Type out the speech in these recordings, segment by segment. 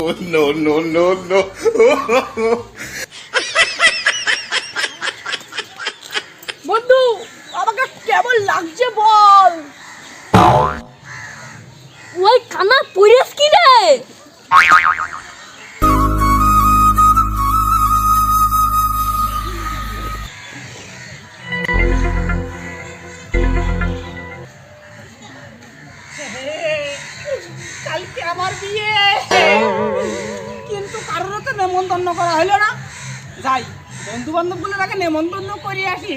no, no, no, no. বন্ধু আমাকে কেমন লাগছে বল? ওই কানা পড়িস কি রে? কালকে আমার বিয়ে। নেমন্তন্ন করা হলো না। যাই বন্ধু বান্ধবগুলো তাকে নেমন্তন্ন করে আসি।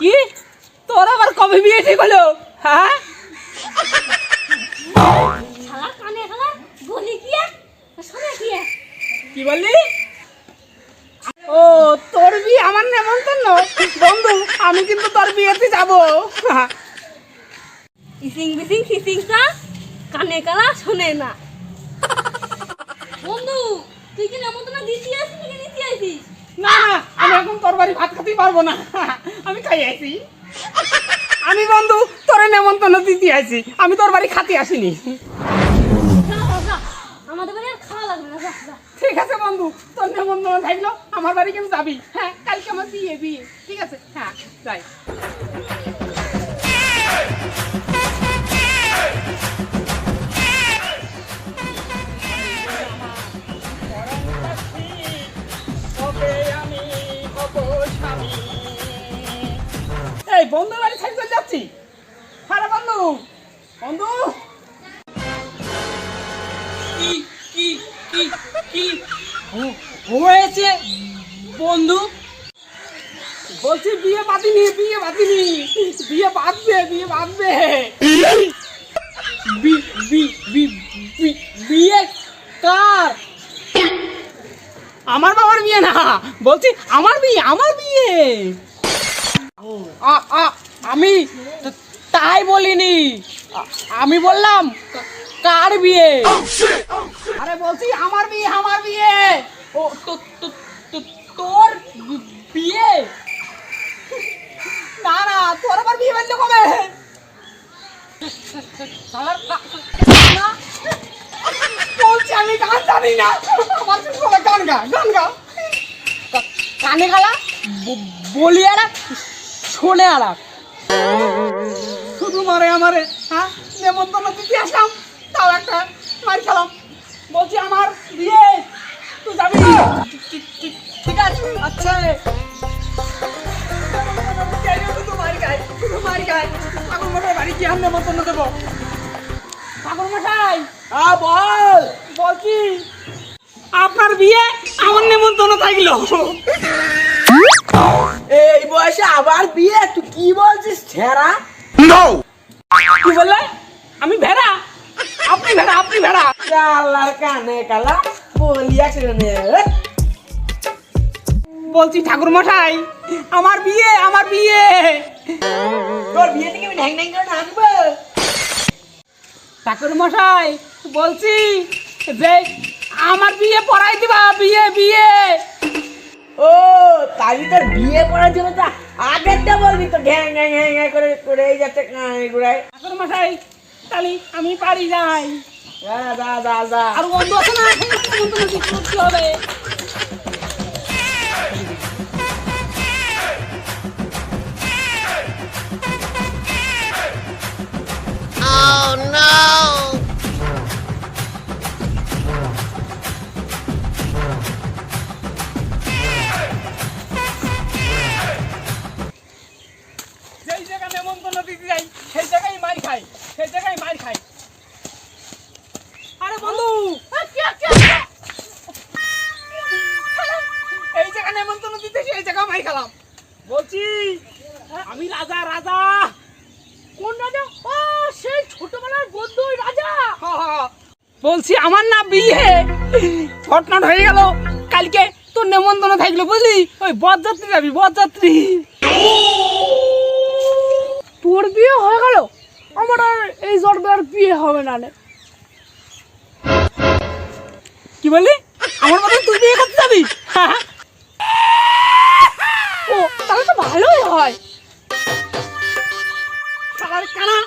কি? তোর আবার কবে বিয়ে ঠিক হলো? হ্যাঁ? কি বললি? ও তোর বিয়ে আমার নেমন্তন্ন বন্ধু আমি কিন্তু তোর বিয়েতে যাব। ইসিং বিসিং ফিসিং সা কানে কালা শোনে না। বন্ধু তুই কি নেমন্তন্ন দিতে আসিস নাকি নিতে আসিস? না না আমি এখন তোর বাড়ি ভাত খেতেই পারব না। আমি খাই আছি আমি বন্ধু তোর নেমন্তন্ন দিতে আছি আমি তোর বাড়ি খাতে আসিনি। আমাদের বাড়ি আর খাওয়া লাগবে না যা, যা। ঠিক আছে বন্ধু তোর নেমন্তন্ন থাকল আমার বাড়ি কিন্তু যাবি। হ্যাঁ কালকে আমার বিয়ে বিয়ে। ঠিক আছে? হ্যাঁ যাই। বন্ধু বাড়ি সাইড চলে যাচ্ছি। হ্যাঁ বন্ধু বন্ধু। কি কি কি কি? হয়েছে বন্ধু। বলছি বিয়ে বাঁধিনি বিয়ে বাঁধিনি। বিয়ে বাঁধবে বিয়ে বাঁধবে। বিয়ে কার? আমার বাবার বিয়ে না। বলছি আমার বিয়ে আমার বিয়ে। আমি তাই বলিনি। আমি বললাম কার বিয়ে? আরে বলছি, আমার বিয়ে আমার বিয়ে। ও তোর বিয়ে? না না, তোর আবার বিয়ে বাঁধলে কবে? বলছি, আমি গান জানি না। আমার গান গা গান গা। কানে গালা বলি আর শোনে আর শুধু মারে আমারে হ্যাঁ? নেমন্তন্ন দিতে আসলাম তাও একটা মার খেলাম। বলছি আমার বিয়ে তুই যাবি ঠিক- আছে আচ্ছা। বলছি আপনার বিয়ে আমার নেমন্তন্ন থাকল। এই বয়সে আবার বিয়ে? তুই কি বলছিস ছেড়া! কি বললে? আমি ভেড়া? আপনি ভেড়া আপনি ভেড়া? কানে কালা বলছি ঠাকুর মশাই আমার বিয়ে আমার বিয়ে। তোর বিয়ে থেকে আমি ঢ্যাং ঢ্যাং করে নাচবো। ঠাকুর মশাই বলছি যে আমার বিয়ে পড়াই দিবা বিয়ে বিয়ে। ও তাই তোর বিয়ে করার জন্য তো আগেরটা বলবি তো ঘ্যাং ঘ্যাং ঘ্যাং ঘ্যাং করে করে এই যাচ্ছে ঘুরাই ঠাকুর মশাই তাহলে আমি পারি যাই। যা যা যা আর বন্ধু আছে না করতে হবে। যেই আরে বন্ধু এই বলছি আমি রাজা রাজা। কোন রাজা? ও সেই ছোটবেলার বন্ধু রাজা। বলছি আমার না বিয়ে। ঘটনা হয়ে গেল। কালকে তোর নেমন্তন্ন থাকল বুঝলি? ওই বরযাত্রী যাবি বরযাত্রী তোর বিয়ে হয়ে গেল? আমার আর এই জন্মে বিয়ে হবে না রে কি বললি? আমার মতন তুই বিয়ে করতে যাবি? হ্যাঁ? ও তাহলে তো ভালোই হয়। কানা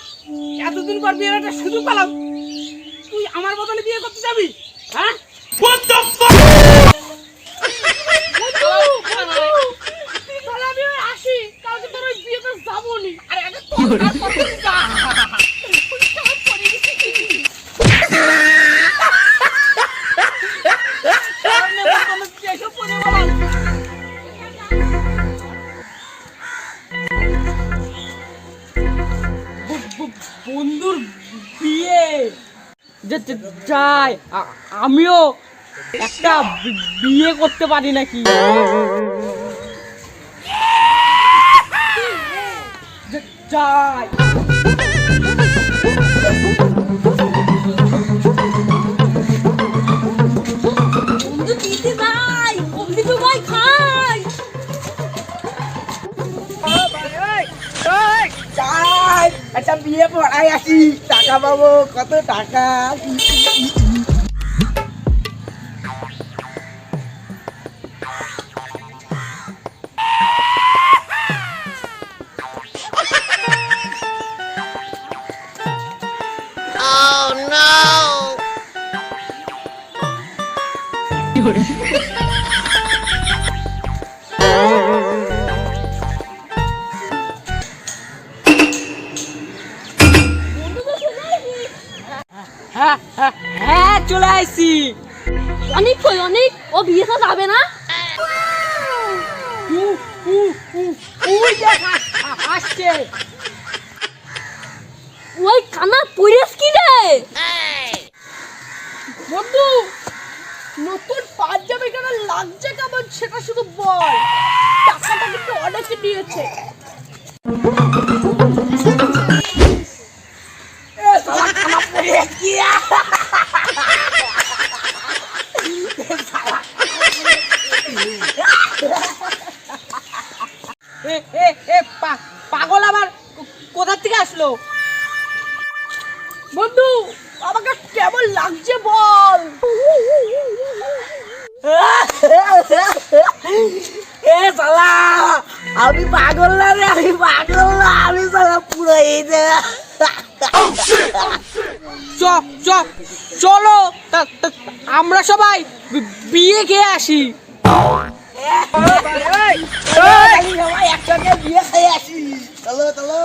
এতদিন পর বিয়ের একটা সুযোগ পেলাম। তুই আমার বদলে বিয়ে করতে যাবি? হ্যাঁ? আসি কালকে তোর বিয়েতে যাব নি। আরে বন্ধুর বিয়ে। যাই আমিও একটা বিয়ে করতে পারি নাকি? চাই। একটা বিয়ে পড়াই আসি টাকা পাবো কত টাকা? হ্যাঁ হ্যাঁ হ্যাঁ চলে আসছি অনেক কই অনেক? ও বিয়েতে যাবে না? আস- আসছে। ওই কানা পইরেস কি রে? বন্ধু নতুন পাঞ্জাবি কেন লাগছে কেমন সেটা শুধু বল। টাকাটা কিন্তু অনেকে দিয়েছে। পাগল আবার কো- কোথা থেকে আসলো? বন্ধু, আমাকে কেমন লাগছে বল। এ সালা আমি পাগল না রে, আমি পাগল না, আমি সালা পুরো এই চলো আমরা সবাই বিয়ে খেয়ে আসি বিয়ে খেয়ে আসি চলো চলো